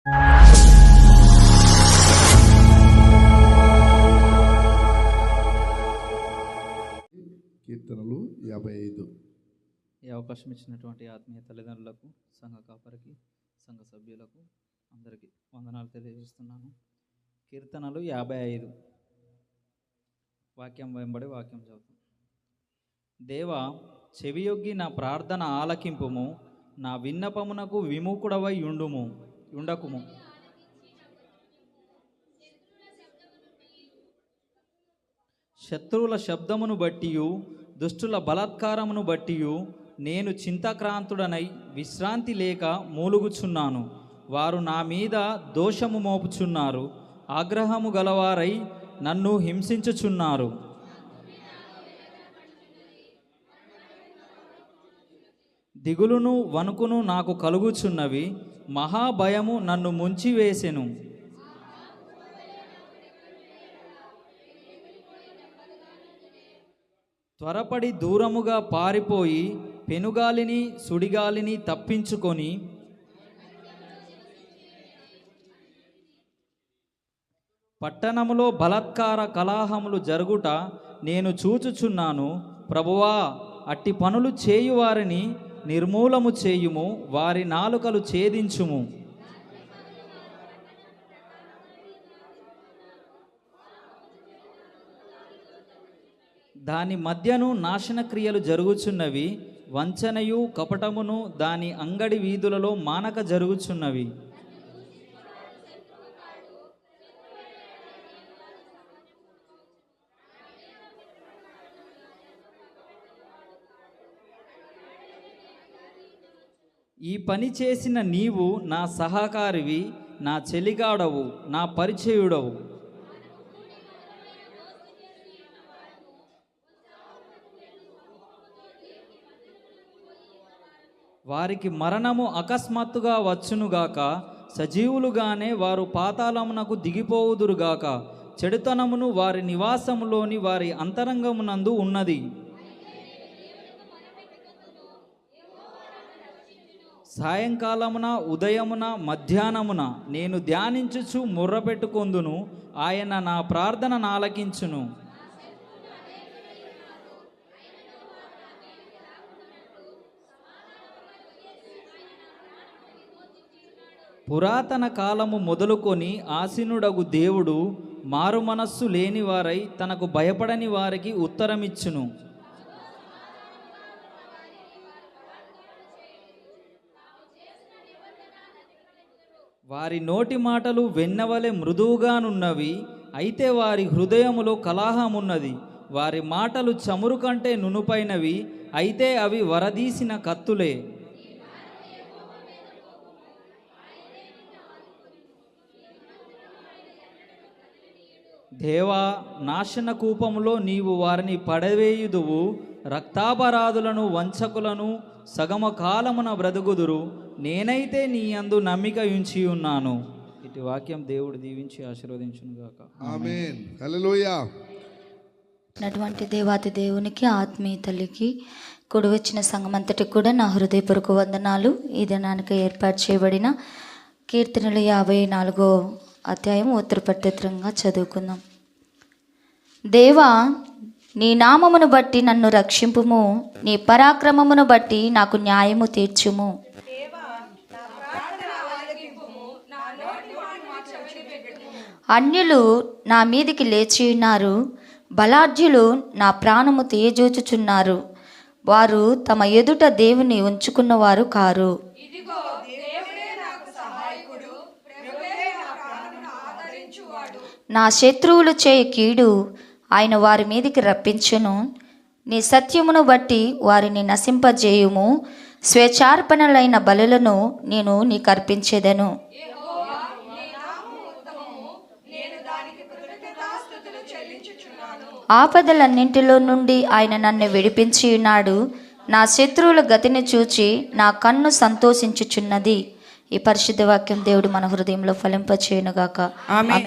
కీర్తనలు యాభై ఐదు. ఈ అవకాశం ఇచ్చినటువంటి ఆత్మీయ తల్లిదండ్రులకు సంఘ కాపరికి సంఘ సభ్యులకు అందరికీ వందనాలు తెలియజేస్తున్నాను. కీర్తనలు యాభై ఐదు. వాక్యం వెంబడి వాక్యం చదువుతాం. దేవా చెవియొగ్గి నా ప్రార్థన ఆలకింపుము నా విన్నపమునకు విముఖుడవై ఉండుము. ఉండకుము. శత్రువుల శబ్దమును బట్టి దుష్టుల బలాత్కారమును బట్టి నేను చింతాక్రాంతుడనై విశ్రాంతి లేక మూలుగుచున్నాను. వారు నా మీద దోషము మోపుచున్నారు. ఆగ్రహము గలవారై నన్ను హింసించుచున్నారు. దిగులును వణుకును నాకు కలుగుచున్నవి. మహాభయము నన్ను ముంచివేసెను. త్వరపడి దూరముగా పారిపోయి పెనుగాలిని సుడిగాలిని తప్పించుకొని పట్టణములో బలాత్కార కలాహములు జరుగుట నేను చూచుచున్నాను. ప్రభువా అట్టి పనులు చేయువారిని నిర్మూలము చేయుము వారి నాలుకలు ఛేదించుము. దాని మధ్యను నాశనక్రియలు జరుగుచున్నవి వంచనయు కపటమును దాని అంగడి వీధులలో మానక జరుగుచున్నవి. ఈ పని చేసిన నీవు నా సహకారివి నా చెలిగాడవు నా పరిచయుడవు. వారికి మరణము అకస్మాత్తుగా వచ్చునుగాక సజీవులుగానే వారు పాతాళమునకు దిగిపోవుదురుగాక చెడుతనమును వారి నివాసములోని వారి అంతరంగమునందు ఉన్నది. సాయంకాలమున ఉదయమున మధ్యాహ్నమున నేను ధ్యానించుచు ముర్రపెట్టుకొందును ఆయన నా ప్రార్థన నాలకించును. పురాతన కాలము మొదలుకొని ఆసీనుడగు దేవుడు మారు మనస్సు లేని వారై తనకు భయపడని వారికి ఉత్తరమిచ్చును. వారి నోటి మాటలు వెన్నవలె మృదువుగానున్నవి అయితే వారి హృదయములో కలహమున్నది. వారి మాటలు చమురు కంటే నునుపైనవి అయితే అవి వరదీసిన కత్తులే. దేవా నాశన కూపములో నీవు వారిని పడవేయుదువు. రక్తాపరాధులను వంచకులను సగమ కాలమున బ్రతుకుదురు. నేనైతే నీ అందు నమ్మిక ఉంచి ఉన్నాను. ఇటు వాక్యం దేవుడు దీవించి ఆశీర్వదించును గాక. ఆమెన్. హల్లెలూయా. దేవాతి దేవునికి ఆత్మీయ తల్లికి కూడి వచ్చిన సంఘమంతటికి కూడా నా హృదయపూర్వక వందనాలు. ఈ దినానికి ఏర్పాటు చేయబడిన కీర్తనలు యాభై నాలుగో అధ్యాయం ఉత్తరపట్టంగా చదువుకుందాం. దేవా నీ నామమును బట్టి నన్ను రక్షింపుము. నీ పరాక్రమమును బట్టి నాకు న్యాయము తీర్చుము. అన్యులు నా మీదికి లేచి ఉన్నారు. బలాఢ్యులు నా ప్రాణము తేజూచుచున్నారు వారు తమ ఎదుట దేవుని ఉంచుకున్నవారు కారు. నా శత్రువులు చేయ కీడు. ఆయన వారి మీదికి రప్పించును. నీ సత్యమును బట్టి వారిని నశింపజేయుము. స్వేచ్ఛార్పణలైన బలులను నేను నీకు అర్పించేదను ఆపదలన్నింటిలో నుండి ఆయన నన్ను విడిపించి ఉన్నాడు. నా శత్రువుల గతిని చూచి నా కన్ను సంతోషించుచున్నది. ఈ పరిశుద్ధ వాక్యం దేవుడు మన హృదయంలో ఫలింపచేయునుగాక. ఆమె